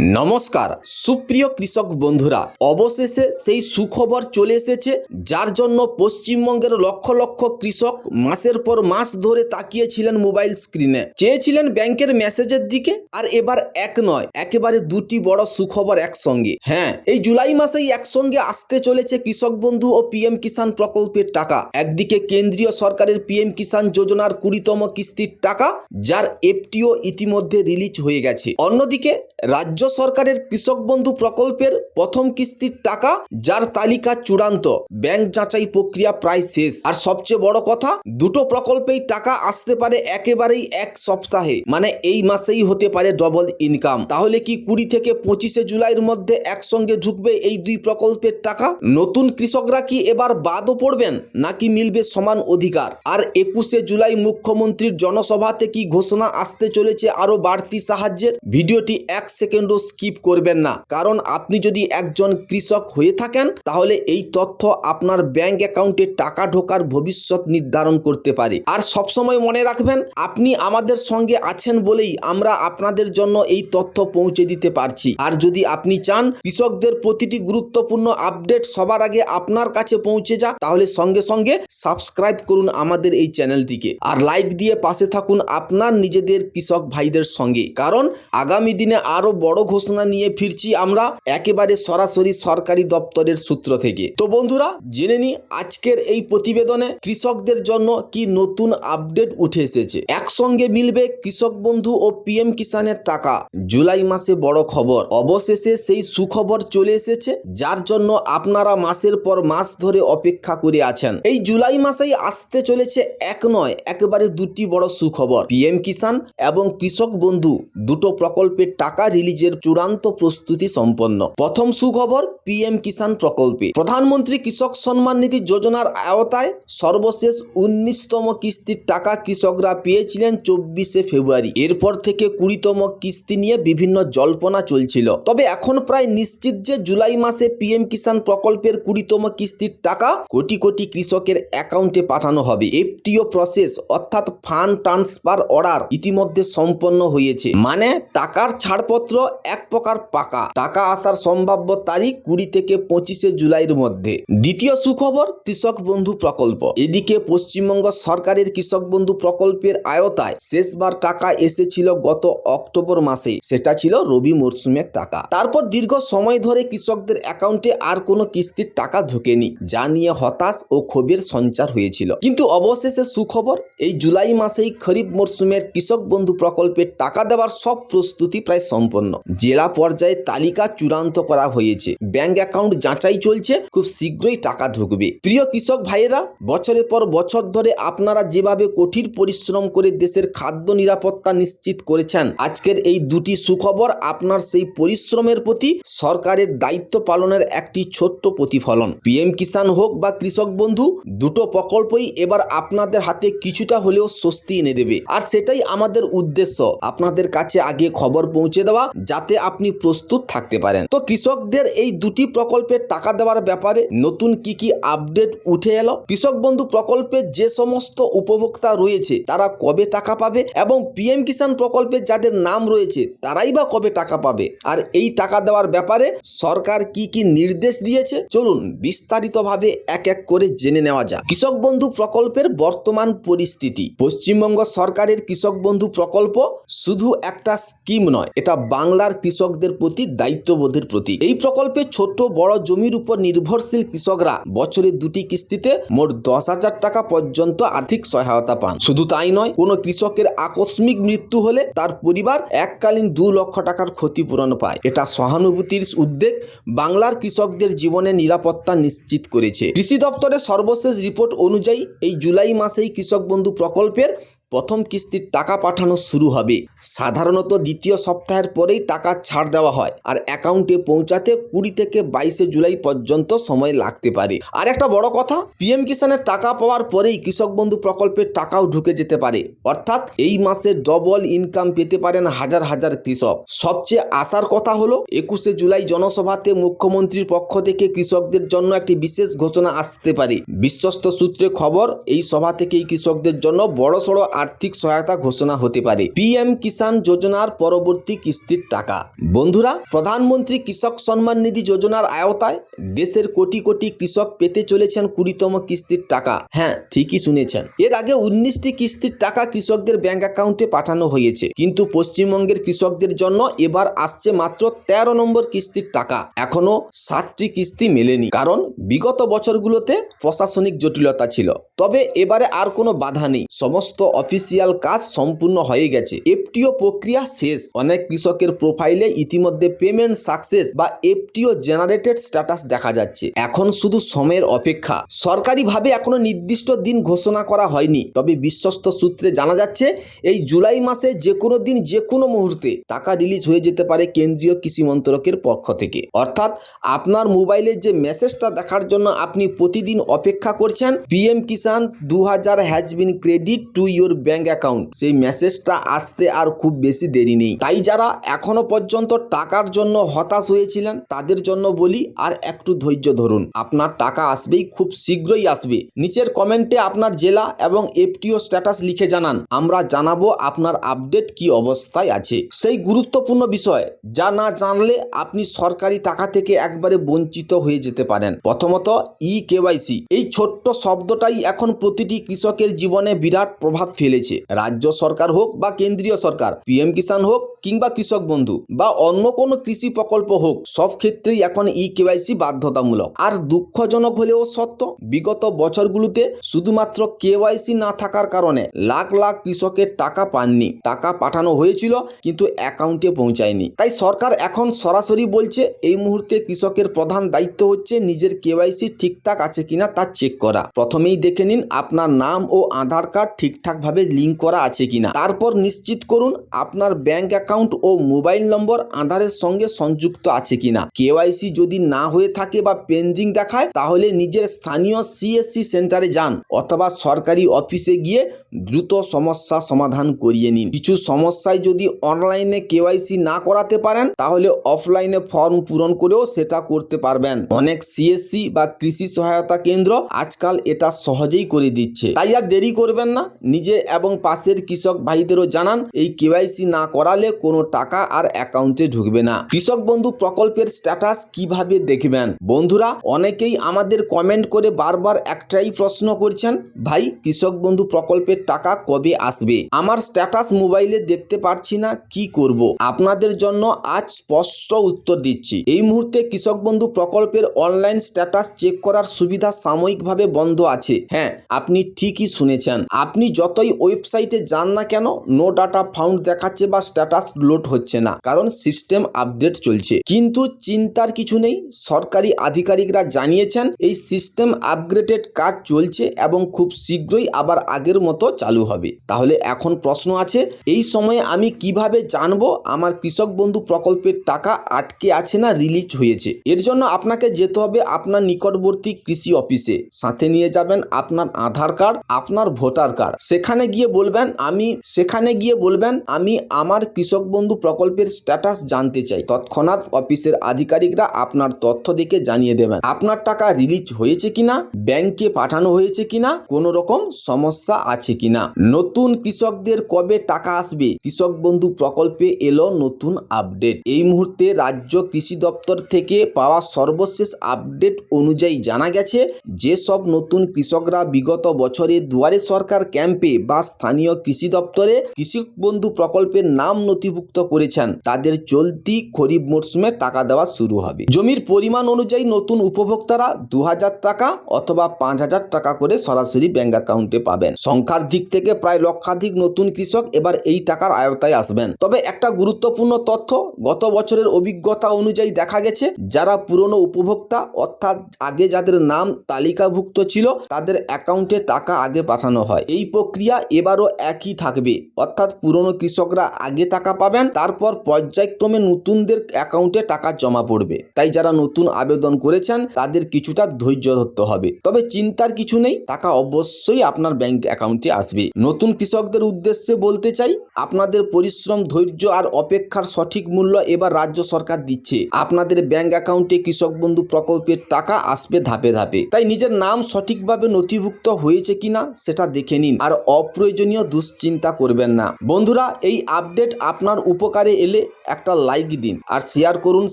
নমস্কার, সুপ্রিয় কৃষক বন্ধুরা, অবশেষে সেই সুখবর চলে এসেছে, যার জন্য পশ্চিমবঙ্গের লক্ষ লক্ষ কৃষক মাসের পর মাস ধরে তাকিয়েছিলেন মোবাইল স্ক্রিনে চেয়েছিলেন ব্যাংকের মেসেজের দিকে, আর এবার এক নয়, একেবারে দুটি বড় সুখবর একসঙ্গে। হ্যাঁ এই জুলাই মাসেই একসঙ্গে আসতে চলেছে কৃষক বন্ধু ও পিএম কিষাণ প্রকল্পের টাকা। একদিকে কেন্দ্রীয় সরকারের পিএম কিষাণ যোজনার কুড়িতম কিস্তির টাকা, যার এফটিও ইতিমধ্যে রিলিজ হয়ে গেছে। অন্যদিকে রাজ্য সরকারের কৃষক বন্ধু প্রকল্পের প্রথম কিস্তির টাকা যার তালিকা চূড়ান্ত। ব্যাংক যাচাই প্রক্রিয়া প্রায় শেষ। আর সবচেয়ে বড় কথা, দুটো প্রকল্পেই টাকা আসতে পারে একেবারেই এক সপ্তাহে। মানে এই মাসেই হতে পারে ডবল ইনকাম তাহলে কি কুড়ি থেকে পঁচিশে জুলাইয়ের মধ্যে একসঙ্গে ঢুকবে এই দুই প্রকল্পের টাকা? নতুন কৃষকরা কি এবার বাদও পড়বেন, নাকি মিলবে সমান অধিকার? আর একুশে জুলাই মুখ্যমন্ত্রীর জনসভাতে কি ঘোষণা আসতে চলেছে আরও বাড়তি সাহায্যের? ভিডিওটি এক সেকেন্ডও স্কিপ করবেন না। কারণ আপনি যদি একজন কৃষক হয়ে থাকেন, তাহলে এই তথ্য আপনার ব্যাংক অ্যাকাউন্টে টাকা ঢোকার ভবিষ্যৎ নির্ধারণ করতে পারে। আর সবসময় মনে রাখবেন, আপনি আমাদের সঙ্গে আছেন বলেই আমরা আপনাদের জন্য এই তথ্য পৌঁছে দিতে পারছি। আর যদি আপনি চান কৃষকদের প্রতিটি গুরুত্বপূর্ণ আপডেট সবার আগে আপনার কাছে পৌঁছে যাক, তাহলে সঙ্গে সঙ্গে সাবস্ক্রাইব করুন আমাদের এই চ্যানেলটিকে। আর লাইক দিয়ে পাশে থাকুন আপনার নিজেদের কৃষক ভাইদের সঙ্গে। কারণ আগামী দিনে আরও বড় ঘোষণা নিয়ে ফিরছি আমরা একেবারে সরাসরি সরকারি দপ্তরের সূত্র থেকে। তো বন্ধুরা, জেনে নি আজকের এই প্রতিবেদনে কৃষকদের জন্য কি নতুন আপডেট উঠে এসেছে। একসঙ্গে মিলবে কৃষক বন্ধু ও পিএম কিষানের টাকা। জুলাই মাসে বড় খবর। অবশেষে সেই সুখবর চলে এসেছে, যার জন্য আপনারা মাসের পর মাস ধরে অপেক্ষা করে আছেন। এই জুলাই মাসেই আসতে চলেছে এক নয়, একেবারে দুটি বড় সুখবর। পিএম কিষান এবং কৃষক বন্ধু দুটো প্রকল্পের টাকা রিলিজের চূড়ান্ত প্রস্তুতি সম্পন্ন। প্রথম সুখবর, পিএম কিষান প্রকল্পে। প্রধানমন্ত্রী কৃষক সম্মান নিধি যোজনার আওতায় সর্বশেষ উনিশতম কিস্তির টাকা কৃষকরা পেয়েছিলেন চব্বিশে ফেব্রুয়ারি। এরপর থেকে কুড়িতম কিস্তি নিয়ে বিভিন্ন জল্পনা চলছিল। তবে এখন প্রায় নিশ্চিত যে জুলাই মাসে পিএম কিষান প্রকল্পের কুড়িতম কিস্তির টাকা কোটি কোটি কৃষকের অ্যাকাউন্টে পাঠানো হবে। এফটিও প্রসেস, অর্থাৎ ফান্ড ট্রান্সফার অর্ডার, ইতিমধ্যে সম্পন্ন হয়েছে। মানে টাকার ছাড়পত্র এক প্রকার পাকা। টাকা আসার সম্ভাব্য তারিখ কুড়ি থেকে পঁচিশে জুলাইয়ের মধ্যে। দ্বিতীয় সুখবর, কৃষক বন্ধু প্রকল্প। এদিকে পশ্চিমবঙ্গ সরকারের কৃষক বন্ধু প্রকল্পের আয়তায় শেষবার টাকা এসেছিল গত অক্টোবর মাসে। সেটা ছিল রবি মরশুমের টাকা। তারপর দীর্ঘ সময় ধরে কৃষকদের অ্যাকাউন্টে আর কোনো কিস্তির টাকা ঢোকেনি, যা নিয়ে হতাশ ও ক্ষোভের সঞ্চার হয়েছিল। কিন্তু অবশেষে সুখবর, এই জুলাই মাসেই খরিফ মরশুমের কৃষক বন্ধু প্রকল্পের টাকা দেওয়ার সব প্রস্তুতি প্রায় সম্পন্ন। জেলা পর্যায়ে তালিকা চূড়ান্ত করা হয়েছে। ব্যাংক অ্যাকাউন্ট যাচাই চলছে, খুব শীঘ্রই টাকা ঢুকবে। প্রিয় কৃষক ভাইয়েরা, বছরের পর বছর ধরে আপনারা যেভাবে কঠিন পরিশ্রম করে দেশের খাদ্য নিরাপত্তা নিশ্চিত করেছেন, আজকের এই দুটি সুখবর আপনার সেই পরিশ্রমের প্রতি সরকারের দায়িত্ব পালনের একটি ছোট্ট প্রতিফলন। পিএম কিষাণ হোক বা কৃষক বন্ধু, দুটো প্রকল্পই এবার আপনাদের হাতে কিছুটা হলেও স্বস্তি এনে দেবে। আর সেটাই আমাদের উদ্দেশ্য। আপনাদের কাছে আগে খবর পৌঁছে দেওয়া, যাতে আপনি প্রস্তুত থাকতে পারেন। তো কৃষকদের এই দুটি প্রকল্পের টাকা দেওয়ার ব্যাপারে নতুন কি কি আপডেট উঠে এলো? কৃষক বন্ধু প্রকল্পের যে সমস্ত উপভোক্তা রয়েছে, তারা কবে টাকা পাবে? এবং পিএম কিষাণ প্রকল্পে যাদের নাম রয়েছে, তারাই বা কবে টাকা পাবে? আর এই টাকা দেওয়ার ব্যাপারে সরকার কি কি নির্দেশ দিয়েছে? চলুন বিস্তারিতভাবে এক এক করে জেনে নেওয়া যাক। কৃষক বন্ধু প্রকল্পের বর্তমান পরিস্থিতি। পশ্চিমবঙ্গ সরকারের কৃষক বন্ধু প্রকল্প শুধু একটা স্কিম নয়, এটা বাংলার কৃষকদের প্রতি দায়িত্ববোধের প্রতীক। এই প্রকল্পে ছোট বড় জমির উপর নির্ভরশীল কৃষকরা বছরে দুটি কিস্তিতে মোট দশ হাজার টাকা পর্যন্ত আর্থিক সহায়তা পান। শুধু তাই নয়, কোনো কৃষকের আকস্মিক মৃত্যু হলে তার পরিবার এককালীন দু লক্ষ টাকার ক্ষতিপূরণ পায়। এটা সহানুভূতির উদ্যোগ বাংলার কৃষকদের জীবনে নিরাপত্তা নিশ্চিত করেছে। কৃষি দপ্তরের সর্বশেষ রিপোর্ট অনুযায়ী এই জুলাই মাসেই কৃষক বন্ধু প্রকল্পের প্রথম কিস্তির টাকা পাঠানো শুরু হবে। সাধারণত দ্বিতীয় সপ্তাহের পরেই টাকা ছাড় দেওয়া হয় আর অ্যাকাউন্টে পৌঁছাতে কুড়ি থেকে বাইশে জুলাই পর্যন্ত সময় লাগতে পারে। আর একটা বড় কথা, পিএম কিষানের টাকা পাওয়ার পরেই কৃষক বন্ধু প্রকল্পের টাকাও ঢুকে যেতে পারে। অর্থাৎ এই মাসে ডবল ইনকাম পেতে পারেন হাজার হাজার কৃষক। সবচেয়ে আসার কথা হলো, একুশে জুলাই জনসভাতে মুখ্যমন্ত্রীর পক্ষ থেকে কৃষকদের জন্য একটি বিশেষ ঘোষণা আসতে পারে। বিশ্বস্ত সূত্রে খবর, এই সভা থেকেই কৃষকদের জন্য বড়সড় আর্থিক সহায়তা ঘোষণা হতে পারে। পিএম কিষাণ যোজনার পরবর্তী কিস্তির টাকা। বন্ধুরা, প্রধানমন্ত্রী কৃষক সম্মান নিধি যোজনার আওতায় দেশের কোটি কোটি কৃষক পেতে চলেছেন কুড়িতম কিস্তির টাকা। হ্যাঁ ঠিকই শুনেছেন। এর আগে উনিশটি কিস্তির টাকা কৃষকদের ব্যাংক অ্যাকাউন্টে পাঠানো হয়েছে। কিন্তু পশ্চিমবঙ্গের কৃষকদের জন্য এবার আসছে মাত্র তেরো নম্বর কিস্তির টাকা। এখনও সাতটি কিস্তি মেলেনি। কারণ বিগত বছরগুলোতে প্রশাসনিক জটিলতা ছিল। তবে এবারে আর কোনো বাধা নেই। সমস্ত অফিসিয়াল কাজ সম্পূর্ণ হয়ে গেছে। এফটিও প্রক্রিয়া শেষ। অনেক কৃষকের প্রোফাইলে ইতিমধ্যে পেমেন্ট সাকসেস বা এফটিও জেনারেটেড স্ট্যাটাস দেখা যাচ্ছে। এখন শুধু সময়ের অপেক্ষা। সরকারিভাবে এখনও নির্দিষ্ট দিন ঘোষণা করা হয়নি। তবে বিশ্বস্ত সূত্রে জানা যাচ্ছে, এই জুলাই মাসে যে কোনো দিন যে কোনো মুহূর্তে টাকা রিলিজ হয়ে যেতে পারে কেন্দ্রীয় কৃষি মন্ত্রকের পক্ষ থেকে। অর্থাৎ আপনার মোবাইলের যে মেসেজটা দেখার জন্য আপনি প্রতিদিন অপেক্ষা করছেন পিএম কিষাণ দু হাজার has been credit to your bank account. সেই মেসেজটা আসতে আর খুব বেশি দেরি নেই। তাই যারা এখনও পর্যন্ত টাকার জন্য হতাশ হয়েছিলেন, তাদের জন্য বলি আর একটু ধৈর্য ধরুন। আপনার টাকা আসবেই, খুব শীঘ্রই আসবে। নিচের কমেন্টে আপনার জেলা এবং এফটিও স্ট্যাটাস লিখে জানান। আমরা জানাব আপনার আপডেট কি অবস্থায় আছে। সেই গুরুত্বপূর্ণ বিষয়, যা না জানলে আপনি সরকারি টাকা থেকে একবারে বঞ্চিত হয়ে যেতে পারেন। প্রথমত ই কেওয়াইসি এই ছোট্ট শব্দটাই এখন প্রতিটি কৃষকের জীবনে বিরাট প্রভাব ফেলেছে রাজ্য সরকার হোক বা কেন্দ্রীয় সরকার, পিএম কিষাণ হোক কিংবা কৃষক বন্ধু বা অন্য কোনো কৃষি প্রকল্প হোক, সব ক্ষেত্রেই এখন ই কেওয়াইসি বাধ্যতামূলক। আর দুঃখজনক হলেও সত্য, বিগত বছরগুলোতে শুধুমাত্র কেওয়াইসি না থাকার কারণে লাখ লাখ কৃষকের টাকা পাননি। টাকা পাঠানো হয়েছিল, কিন্তু অ্যাকাউন্টে পৌঁছায়নি। তাই সরকার এখন সরাসরি বলছে, এই মুহূর্তে কৃষকের প্রধান দায়িত্ব হচ্ছে নিজের কেওয়াইসি ঠিকঠাক আছে কিনা তা চেক করা। প্রথমেই দেখে নিন আপনার নাম ও আধার কার্ড ঠিকঠাকভাবে লিঙ্ক করা আছে কিনা। তারপর নিশ্চিত করুন আপনার ব্যাংক অ্যাকাউন্ট ও মোবাইল নম্বর আধারের সঙ্গে সংযুক্ত আছে কিনা। কেওয়াইসি যদি না হয়ে থাকে বা পেন্ডিং দেখায়, তাহলে নিজের স্থানীয় সিএসসি সেন্টারে যান অথবা সরকারি অফিসে গিয়ে দ্রুত সমস্যা সমাধান করিয়ে নিন। কিছু সমস্যায় যদি অনলাইনে কেওয়াইসি না করাতে পারেন, তাহলে অফলাইনে ফর্ম পূরণ করেও সেটা করতে পারবেন। অনেক সিএসসি বা কৃষি সহায়তা কেন্দ্র আজকাল এটা সহজেই করে দিচ্ছে। তাই আর দেরি করবেন না নিজে এবং পাশের কৃষক ভাইদেরও জানান, এই কেওয়াইসি না করালে কোনো টাকা আর অ্যাকাউন্টে ঢুকবে না। কৃষক বন্ধু প্রকল্পের স্ট্যাটাস কীভাবে দেখবেন? বন্ধুরা, অনেকেই আমাদের কমেন্ট করে বারবার একটাই প্রশ্ন করছেন, ভাই, কৃষক বন্ধু প্রকল্পের টাকা কবে আসবে? আমার স্ট্যাটাস মোবাইলে দেখতে পারছি না, কি করব? আপনাদের জন্য আজ স্পষ্ট উত্তর দিচ্ছি। এই মুহূর্তে কৃষক বন্ধু প্রকল্পের অনলাইন স্ট্যাটাস চেক করার সুবিধা সাময়িকভাবে বন্ধ আছে। হ্যাঁ আপনি ঠিকই শুনেছেন। আপনি যতই ওয়েবসাইটে যান না কেন নো ডাটা ফাউন্ড দেখাচ্ছে বা স্ট্যাটাস লোড হচ্ছে না, কারণ সিস্টেম আপডেট চলছে। কিন্তু চিন্তার কিছু নেই, সরকারি আধিকারিকরা জানিয়েছেন, এই সিস্টেম আপগ্রেডেড কাজ চলছে এবং খুব শীঘ্রই আবার আগের মতো চালু হবে। তাহলে এখন প্রশ্ন আছে, এই সময়ে আমি কীভাবে জানব আমার কৃষক বন্ধু প্রকল্পের টাকা আটকে আছে না রিলিজ হয়েছে? এর জন্য আপনাকে যেতে হবে আপনার নিকটবর্তী কৃষি অফিসে। সাথে নিয়ে যাবেন আপনার আধার কার্ড, আপনার ভোটার কার্ড। সেখানে গিয়ে বলবেন, আমি সেখানে গিয়ে বলবেন, আমি আমার কৃষক বন্ধু প্রকল্পের স্ট্যাটাস জানতে চাই। তৎক্ষণাৎ অফিসের আধিকারিকরা আপনার তথ্য দেখে জানিয়ে দেবেন। আপনার টাকা রিলিজ হয়েছে কিনা ব্যাংকে পাঠানো হয়েছে কিনা, কোনো রকম সমস্যা আছে কিনা? নতুন কৃষকদের কবে টাকা আসবে? কৃষক বন্ধু প্রকল্পে এলো নতুন আপডেট এই মুহূর্তে রাজ্য কৃষি দপ্তর থেকে পাওয়া সর্বশেষ আপডেট অনুযায়ী জানা গেছে, যেসব নতুন কৃষকরা বিগত বছরে দুয়ারে সরকার ক্যাম্পে বা স্থানীয় কৃষি দপ্তরে কৃষক বন্ধু প্রকল্পের নাম নথিভুক্ত করেছেন। তাদের চলতি খরিফ মরশুমে টাকা দেওয়া শুরু হবে। জমির পরিমাণ অনুযায়ী নতুন উপভোক্তারা দু হাজার টাকা অথবা পাঁচ হাজার টাকা করে সরাসরি ব্যাংক অ্যাকাউন্টে পাবেন। সংখ্যার দিক থেকে প্রায় লক্ষাধিক নতুন কৃষক এবার এই টাকার আয়তায় আসবেন। তবে একটা গুরুত্বপূর্ণ তথ্য, গত বছরের অভিজ্ঞতা অনুযায়ী দেখা গেছে, যারা পুরনো উপভোক্তা অর্থাৎ আগে যাদের নাম তালিকাভুক্ত ছিল, তাদের অ্যাকাউন্টে টাকা আগে পাঠানো হয়। এই প্রক্রিয়া এবারও একই থাকবে। অর্থাৎ পুরনো কৃষকরা আগে টাকা পাবেন, তারপর পর্যায়ক্রমে নতুনদের অ্যাকাউন্টে টাকা জমা পড়বে। তাই যারা নতুন আবেদন করেছেন, তাদের কিছুটা ধৈর্য ধরতে হবে। তবে চিন্তার কিছু নেই, টাকা অবশ্যই আপনার ব্যাংক অ্যাকাউন্টে আসবে। নতুন কৃষকদের উদ্দেশ্যে বলতে চাই, আপনাদের পরিশ্রম, ধৈর্য আর অপেক্ষার সঠিক মূল্য এবার রাজ্য সরকার দিচ্ছে। আপনাদের ব্যাংক অ্যাকাউন্টে কৃষক বন্ধু প্রকল্পের টাকা আসবে ধাপে ধাপে। তাই নিজের নাম সঠিকভাবে নথিভুক্ত হয়েছে কিনা, সেটা দেখে নিন। আর অপ্র অপ্রয়োজনীয় দুশ্চিন্তা করবেন না। বন্ধুরা, এই আপডেট আপনার উপকারে এলে একটা লাইক দিন আর শেয়ার করুন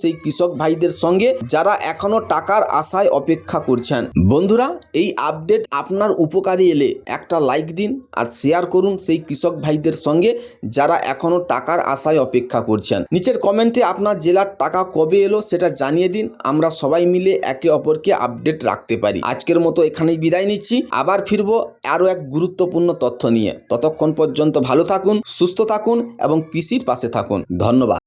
সেই কৃষক ভাইদের সঙ্গে যারা এখনও টাকার আশায় অপেক্ষা করছেন। বন্ধুরা, এই আপডেট আপনার উপকারে এলে একটা লাইক দিন আর শেয়ার করুন সেই কৃষক ভাইদের সঙ্গে যারা এখনও টাকার আশায় অপেক্ষা করছেন। নিচের কমেন্টে আপনার জেলার টাকা কবে এলো সেটা জানিয়ে দিন। আমরা সবাই মিলে একে অপরকে আপডেট রাখতে পারি। আজকের মতো এখানেই বিদায় নিচ্ছি। আবার ফিরবো আরও এক গুরুত্বপূর্ণ তথ্য নিয়ে। ততক্ষণ পর্যন্ত ভালো থাকুন সুস্থ থাকুন এবং কৃষির পাশে থাকুন। ধন্যবাদ।